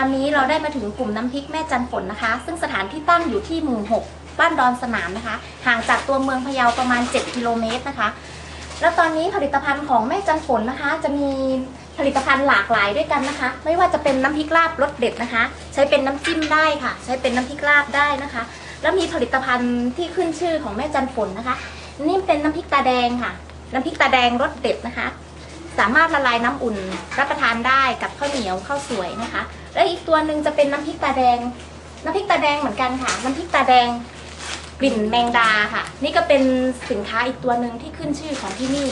อนนี้เราได้มาถึงกลุ่มน้ำพริกแม่จันฝนนะคะ ซึ่งสถานที่ตั้งอยู่ที่หมู่6บ้านดอนสนามนะคะ ห่างจากตัวเมืองพะเยาประมาณ 7 กิโลเมตรนะคะ แล้วตอนนี้ผลิตภัณฑ์ของแม่จันฝนนะคะ จะมีผลิตภัณฑ์หลากหลายด้วยกันนะคะ ไม่ว่าจะเป็นน้ำพริกลาบรสเด็ดนะคะ ใช้เป็นน้ำจิ้มได้ค่ะ ใช้เป็นน้ำพริกลาบได้นะคะ แล้วมีผลิตภัณฑ์ที่ขึ้นชื่อของแม่จันฝนนะคะ นี่เป็นน้ำพริกตาแดงค่ะ น้ำพริกตาแดงรสเด็ดนะคะ สามารถละลายน้ำอุ่นรับประทานได้กับข้าวเหนียวข้าวสวยนะคะ และอีกตัวหนึ่งจะเป็นน้ำพริกตาแดง น้ำพริกตาแดงเหมือนกันค่ะ น้ำพริกตาแดงกลิ่นแมงดาค่ะ นี่ก็เป็นสินค้าอีกตัวหนึ่งที่ขึ้นชื่อของที่นี่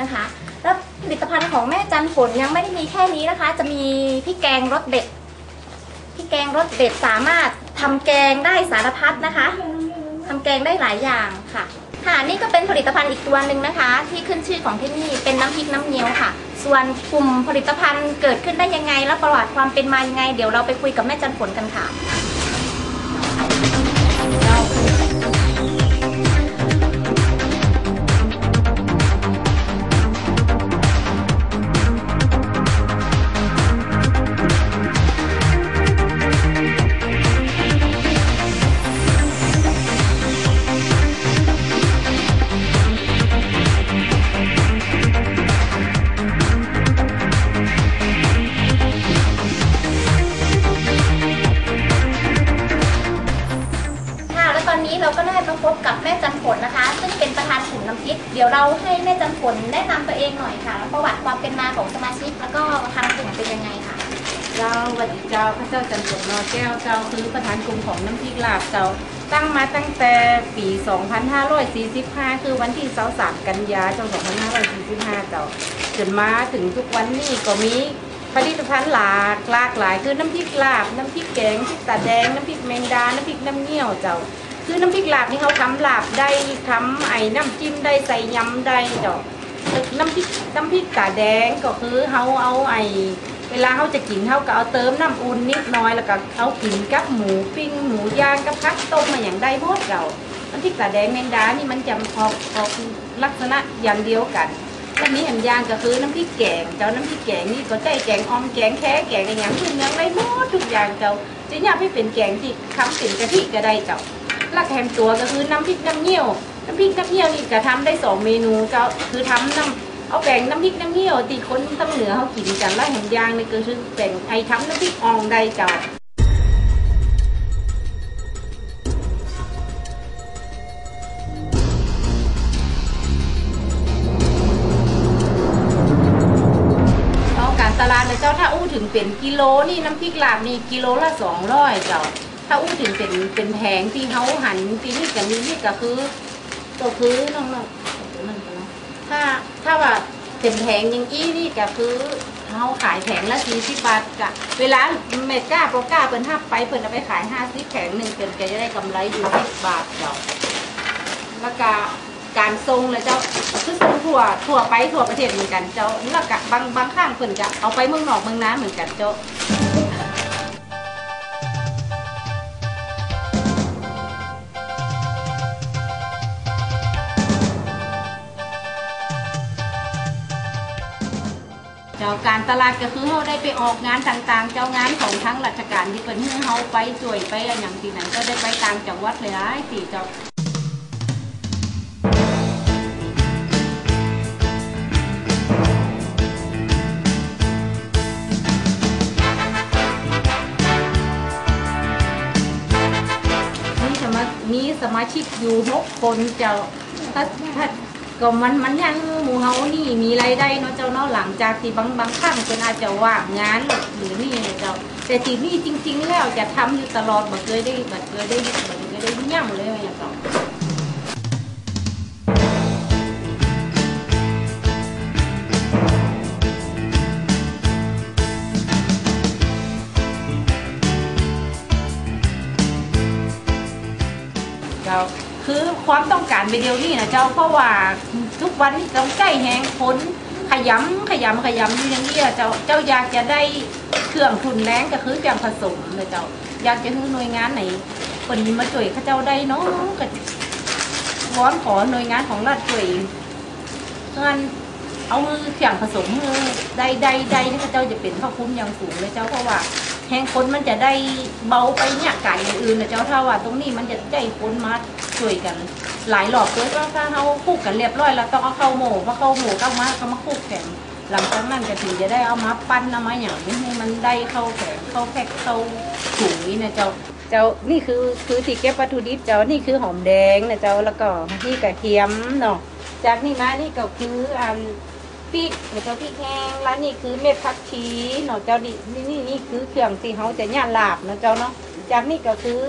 นะคะ แล้วผลิตภัณฑ์ของแม่จันฝนยังไม่ได้มีแค่นี้นะคะ จะมีพริกแกงรสเด็ดพริกแกงรสเด็ดสามารถทำแกงได้สารพัดนะคะทำแกงได้หลายอย่างค่ะ ค่ะนี่ก็เป็นผลิตภัณฑ์อีกตัวหนึ่งนะคะ ที่ขึ้นชื่อของที่นี่เป็นน้ำพริกน้ำเงี้ยวค่ะ ส่วนกลุ่มผลิตภัณฑ์เกิดขึ้นได้ยังไง และประวัติความเป็นมายังไง เดี๋ยวเราไปคุยกับแม่จันฝนกันค่ะค่ะ ดี๋ยวเราให้แม่จันฝนแนะนำตัวเองหน่อยค่ะแล้วประวัติความเป็นมาของสมาชิก แล้วก็ทางกลุ่มเป็นยังไงค่ะ เจ้าวัดเจ้าพระเจ้าจันทร์นอแก้วเจ้าคือประธานกลุ่มของน้ำพริกลาบเจ้าตั้งมาตั้งแต่ปี 2545 คือวันที่23กันยาเจ้า2545 เจ้าจนมาถึงทุกวันนี้ก็มีผลิตภัณฑ์หลากหลากหลายคือน้ำพริกลาบ น้ำพริกแกงพริกตาแดง น้ำพริกแมงดา น้ำพริกน้ำเงี้ยวเจ้า คือน้ำพริกลาบนี่เขาทำลาบได้ทำไอ้น้ำจิ้มได้ใส่ยำได้เจ้าน้ำพริกน้ำพริกตาแดงก็คือเขาเอาไอ้เวลาเขาจะกินเขาก็เอาเติมน้ำอุ่นนิดน้อยแล้วก็เอากินกับหมูปิ้งหมูย่างกับพักต้มมาอย่างได้หมดเราน้ำพริกตาแดงแมงดานี่มันจะออกออกลักษณะอย่างเดียวกันแล้วนี้อันย่างก็คือน้ำพริกแกงเจ้าน้ำพริกแกงนี่ก็ได้แกงออมแกงแค่แกงอะไรอย่างพื้นเมืองได้หมดทุกอย่างเจ้าจะอยากให้เป็นแกงที่ทำเป็นกะทิก็ได้เจ้า แล้วแถมตัวก็คือน้ำพริกน้ำเงี้ยว น้ำพริกน้ำเงี้ยวนี่จะทำได้สองเมนูเจ้าคือทำน้ำเอาแป้งน้ำพริกน้ำเงี้ยวตีคนตำเหนือเขากินกันแล้วแหมยางนี่ก็คือแป้งไอ้ทำน้ำพริกอ่องได้เจ้าเอการตลาดเลยเจ้าถ้าอู้ถึงเป็นกิโลนี่น้ำพริกลาบนี่กิโลละสองร้อยเจ้า ถ้าอู้ถึงเป็นเป็นแผงที่เขาหันที่นี่กันนี่ก็คือก็คือน้องๆมันก็เนาะถ้าถ้าว่าเป็นแผงอย่างอี้นี่ก็คือเขาขายแผงละสี่สิบบาทกะเวลาเมกล้าโปรก้าเปิ่นห้าไปเปิ่นเอาไปขายห้าสิบแผงหนึ่งเปิ่นก็จะได้กำไรอยู่สิบบาทเจ้าแล้วก็การทรงเลยเจ้าคือทรงทั่วทั่วไปทั่วประเทศเหมือนกันเจ้าแล้วก็บางบางข้างเพิ่นจะเอาไปเมืองนอกเมืองน้าเหมือนกันเจ้า เจ้าการตลาดก็คือเขาได้ไปออกงานต่างๆ เจ้างานของทั้งราชการที่เป็นให้เขาไปจ่วยไปอย่างที่ไหนก็ได้ไปต่างจังหวัดเลยนะสี่เจ้านี่สมามีสมาชิกอยู่หกคนเจ้าถ้าถ้า ก็มันมันยังหมูเฮานี่มีรายได้เนาะเจ้าเนาะหลังจากที่บางบางครั้งเพิ่นอาจจะว่างงานหรือนี่เนาะเจ้า แต่ที่นี่จริง ๆ แล้วจะทำอยู่ตลอดบ่เคยได้บ่เคยได้บ่เคยได้ย่ำเลยว่าอย่างเจ้า ความต้องการไปเดียวนี่นะเจ้าเพราะว่าทุกวันนี้ต้องใกล้แห้งผลขยำขยำขยำอยู่อย่างนี้อะเจ้าเจ้าอยากจะได้เครื่องทุนแรงก็คือเครื่องผสมเลยเจ้า อยากจะให้หน่วยงานไหนคนมาช่วยข้าเจ้าได้เนาะก็วอนขอหน่วยงานของรัฐช่วยงานเอามือเครื่องผสมมือใดใดใดนี่ข้าเจ้าจะเป็นพระคุ้มอย่างสูงเลยเจ้าเพราะว่า แห้งคนมันจะได้เบาไปเนี่ยไก่อื่นนะเจ้าถ้าว่าตรงนี้มันจะได้คนมาช่วยกัน หลายหลอบเลยก็ถ้าเขาคลุกกันเรียบร้อยแล้วต้องเอาเข้าโหมูพอเข้าโหมูก็มาก็มาคลุกแข็งหลังจากนั้นก็ถึงจะได้เอามาปั้นเอามาอย่างนี้ให้มันได้เข้าแข็งเข้าแพ็คเข้าถุงนี้นะเจ้าเจ้านี่คือคือที่เก็บวัตถุดิบเจ้านี่คือหอมแดงนะเจ้าแล้วก็นี่กระเทียมเนาะจากนี่มานี่ก็คืออัน พริกนะเจ้าพริกแห้งแล้วนี่คือเม็ดผักชีเนาะเจ้านี่นี่นี่นี่คือเครื่องที่เขาจะย่างลาบนะเจ้าเนาะจากนี่ก็คือ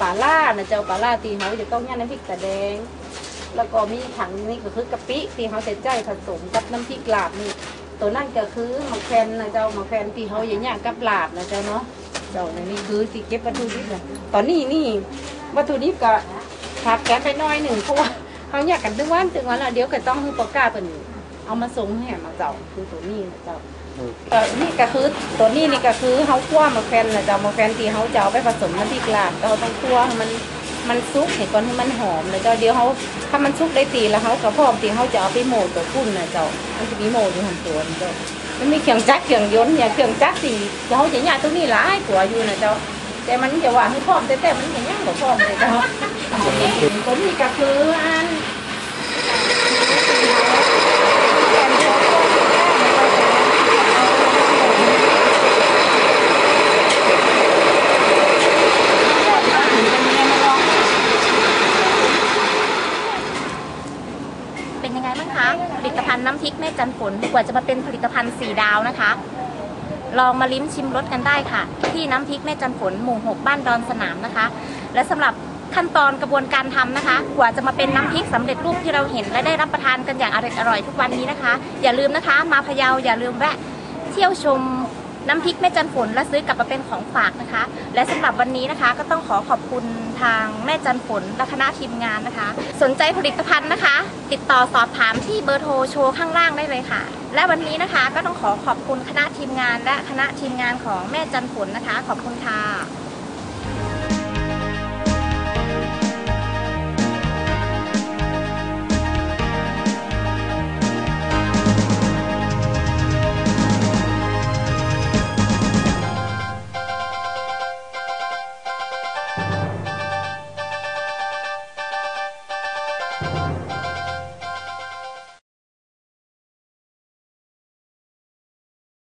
ปลาล่านะเจ้าปลาล่าที่เขาจะต้องย่าน้ำพริกตาแดง แล้วก็มีถังนี่ก็คือกะปิที่เขาจะใจผสมกับน้ำพริกลาบนี่ตัวนั่นก็คือหมกแคนนะเจ้าหมกแคนที่เขาอย่างย่างกับลาบนะเจ้าเนาะเจ้าในนี่คือสิเก็บวัตถุดิบนะตอนนี้นี่วัตถุดิบก็ขาดแคลนไปน้อยหนึ่งเพราะว่าเขาอยากกันตึงวันตึงวันแล้วเดี๋ยวก็ต้องให้ปากกาเป็น เอามาส่งให้มาเจ้าคือตัวนี้นะเจ้าเออนี่ก็คือตัวนี้นี่ก็คือเขาคั่วมาแฟนนะเจ้ามาแฟนที่เขาจะเอาไปผสมน้ำพริกลาบเราต้องคั่วให้มันมันซุกให้ก่อนให้มันหอมนะเจ้าเดี๋ยวเขาถ้ามันซุกได้ตีแล้วเขากระพร้อมที่เขาจะเอาไปโหมดตัวกุ้นนะเจ้ามันจะมีโหมดอยู่หันตัวนะเจ้ามันมีเครื่องจักรเครื่องยนต์เนี่ยเครื่องจักรสิเขาจะยากตรงนี้หลายตัวอยู่นะเจ้าแต่มันจะว่าให้พร้อมแต่แต่มันยังยังบ่พร้อมเลยเจ้าตัวนี้ก็คืออันเป็นยังไงมาลอง เป็นยังไงบ้างคะ ผลิตภัณฑ์น้ำพ กแม่จันกว่าจะมาเป็นผลิตภัณฑ์สี่ดาวนะคะ ลองมาลิ้มชิมรสกันได้ค่ะ ที่น้ำพริกแม่จันฝนหมู่หกบ้านดอนสนามนะคะ และสำหรับขั้นตอนกระบวนการทำนะคะ กว่าจะมาเป็นน้ำพริกสำเร็จรูปที่เราเห็นและได้รับประทานกันอย่างอร่อยอร่อยทุกวันนี้นะคะ อย่าลืมนะคะ มาพะเยาอย่าลืมแวะเที่ยวชม น้ำพริกแม่จันฝนและซื้อกลับมาเป็นของฝากนะคะ และสำหรับวันนี้นะคะก็ต้องขอขอบคุณทางแม่จันฝนและคณะทีมงานนะคะ สนใจผลิตภัณฑ์นะคะ ติดต่อสอบถามที่เบอร์โทรโชว์ข้างล่างได้เลยค่ะ และวันนี้นะคะก็ต้องขอขอบคุณคณะทีมงาน และคณะทีมงานของแม่จันฝนนะคะ ขอบคุณค่ะ